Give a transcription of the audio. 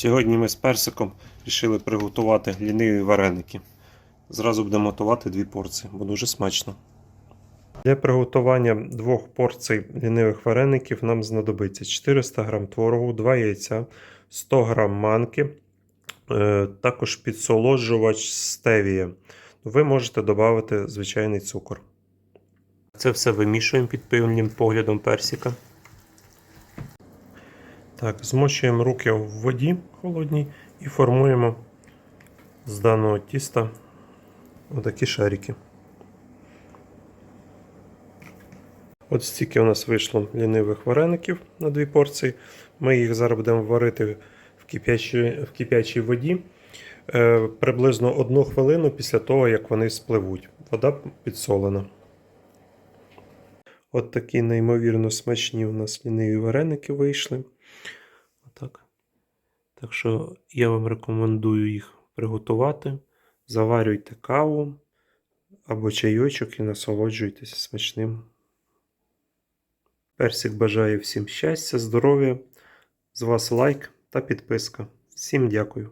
Сьогодні ми з персиком вирішили приготувати ліниві вареники. Зразу будемо готувати дві порції, бо дуже смачно. Для приготування двох порцій лінивих вареників нам знадобиться 400 г творогу, 2 яйця, 100 г манки, е, також підсолоджувач стевія. Ви можете додати звичайний цукор. Це все вимішуємо під пильним поглядом персика. Так, змочуємо руки в воді холодній і формуємо з даного тіста отакі шарики. От стільки у нас вийшло лінивих вареників на дві порції. Ми їх зараз будемо варити в кип'ячій, в кип'ячій воді е, приблизно одну хвилину після того, як вони спливуть. Вода підсолена. От такі неймовірно смачні у нас ліниві вареники вийшли. Отак. Так що я вам рекомендую їх приготувати. Заварюйте каву або чайочок і насолоджуйтесь смачним. Персик бажає всім щастя, здоров'я. З вас лайк та підписка. Всім дякую.